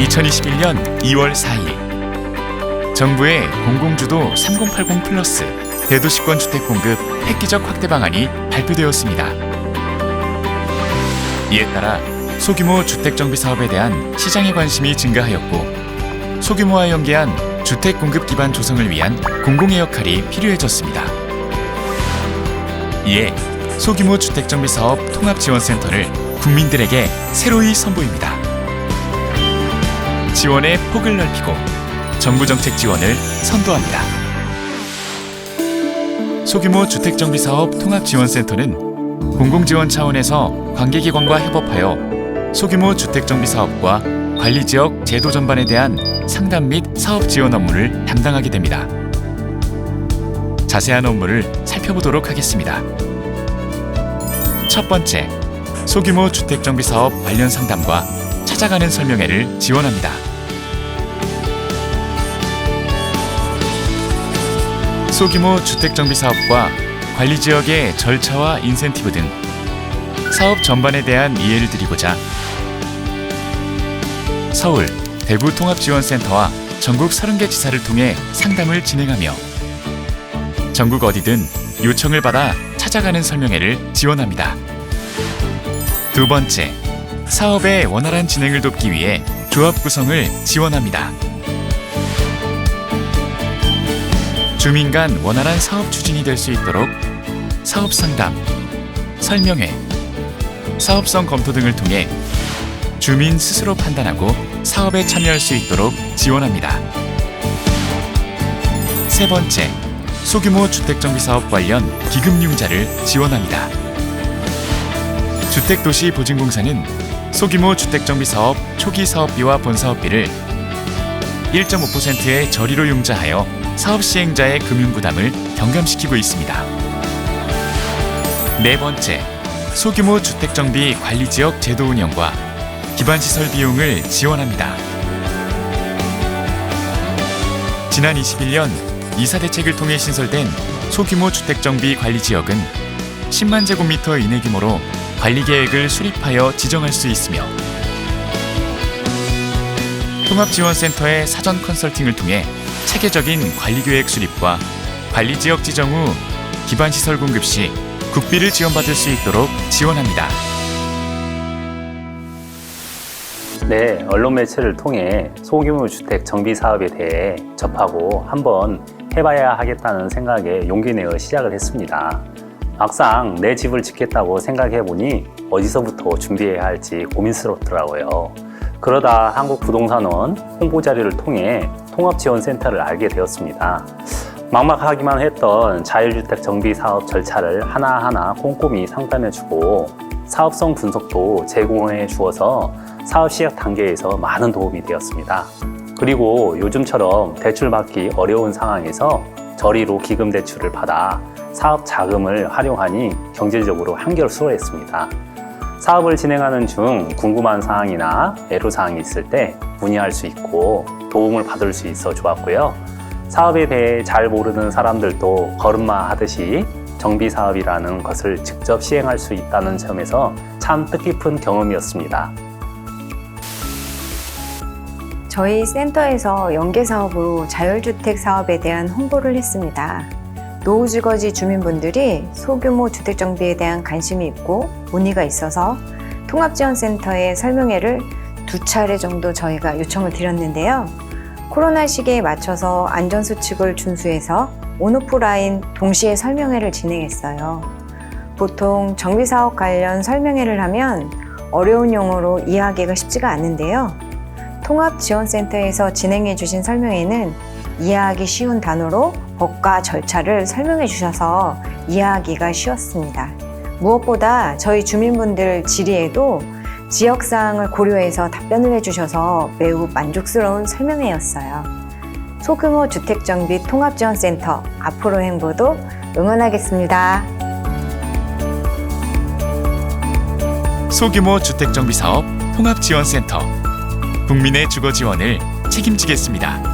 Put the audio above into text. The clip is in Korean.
2021년 2월 4일 정부의 공공주도 3080 플러스 대도시권 주택 공급 획기적 확대 방안이 발표되었습니다. 이에 따라 소규모 주택 정비 사업에 대한 시장의 관심이 증가하였고 소규모와 연계한 주택 공급 기반 조성을 위한 공공의 역할이 필요해졌습니다. 이에 소규모 주택 정비 사업 통합 지원센터를 국민들에게 새로이 선보입니다. 지원의 폭을 넓히고 정부 정책 지원을 선도합니다. 소규모 주택 정비 사업 통합 지원센터는 공공 지원 차원에서 관계기관과 협업하여 소규모 주택 정비 사업과 관리 지역 제도 전반에 대한 상담 및 사업 지원 업무를 담당하게 됩니다. 자세한 업무를 살펴보도록 하겠습니다. 첫 번째, 소규모 주택 정비 사업 관련 상담과 찾아가는 설명회를 지원합니다. 소규모 주택 정비 사업과 관리 지역의 절차와 인센티브 등 사업 전반에 대한 이해를 드리고자 서울 대구 통합지원센터와 전국 30개 지사를 통해 상담을 진행하며 전국 어디든 요청을 받아 찾아가는 설명회를 지원합니다. 두 번째, 사업의 원활한 진행을 돕기 위해 조합 구성을 지원합니다. 주민 간 원활한 사업 추진이 될 수 있도록 사업 상담, 설명회, 사업성 검토 등을 통해 주민 스스로 판단하고 사업에 참여할 수 있도록 지원합니다. 세 번째, 소규모 주택정비 사업 관련 기금융자를 지원합니다. 주택도시보증공사는 소규모 주택정비 사업 초기 사업비와 본사업비를 1.5%의 저리로 융자하여 사업 시행자의 금융 부담을 경감시키고 있습니다. 네 번째, 소규모 주택 정비 관리 지역 제도 운영과 기반 시설 비용을 지원합니다. 지난 21년 이사 대책을 통해 신설된 소규모 주택 정비 관리 지역은 10만 제곱미터 이내 규모로 관리 계획을 수립하여 지정할 수 있으며 통합지원센터의 사전 컨설팅을 통해 체계적인 관리 계획 수립과 관리 지역 지정 후 기반 시설 공급 시 국비를 지원받을 수 있도록 지원합니다. 네, 언론 매체를 통해 소규모 주택 정비 사업에 대해 접하고 한번 해봐야 하겠다는 생각에 용기 내어 시작을 했습니다. 막상 내 집을 짓겠다고 생각해 보니 어디서부터 준비해야 할지 고민스럽더라고요. 그러다 한국부동산원 홍보 자료를 통해 통합지원센터를 알게 되었습니다. 막막하기만 했던 자율주택 정비 사업 절차를 하나하나 꼼꼼히 상담해주고 사업성 분석도 제공해 주어서 사업 시작 단계에서 많은 도움이 되었습니다. 그리고 요즘처럼 대출 받기 어려운 상황에서 저리로 기금 대출을 받아 사업 자금을 활용하니 경제적으로 한결 수월했습니다. 사업을 진행하는 중 궁금한 사항이나 애로사항이 있을 때 문의할 수 있고 도움을 받을 수 있어 좋았고요. 사업에 대해 잘 모르는 사람들도 걸음마 하듯이 정비 사업이라는 것을 직접 시행할 수 있다는 점에서 참 뜻깊은 경험이었습니다. 저희 센터에서 연계 사업으로 자율주택 사업에 대한 홍보를 했습니다. 노후주거지 주민분들이 소규모 주택 정비에 대한 관심이 있고 문의가 있어서 통합지원센터에 설명회를 두 차례 정도 저희가 요청을 드렸는데요. 코로나 시기에 맞춰서 안전수칙을 준수해서 온오프라인 동시에 설명회를 진행했어요. 보통 정비사업 관련 설명회를 하면 어려운 용어로 이해하기가 쉽지가 않는데요. 통합지원센터에서 진행해 주신 설명회는 이해하기 쉬운 단어로 법과 절차를 설명해 주셔서 이해하기가 쉬웠습니다. 무엇보다 저희 주민분들 질의에도 지역 사항을 고려해서 답변을 해주셔서 매우 만족스러운 설명회였어요. 소규모 주택 정비 통합 지원 센터 앞으로 행보도 응원하겠습니다. 소규모 주택 정비 사업 통합 지원 센터 국민의 주거 지원을 책임지겠습니다.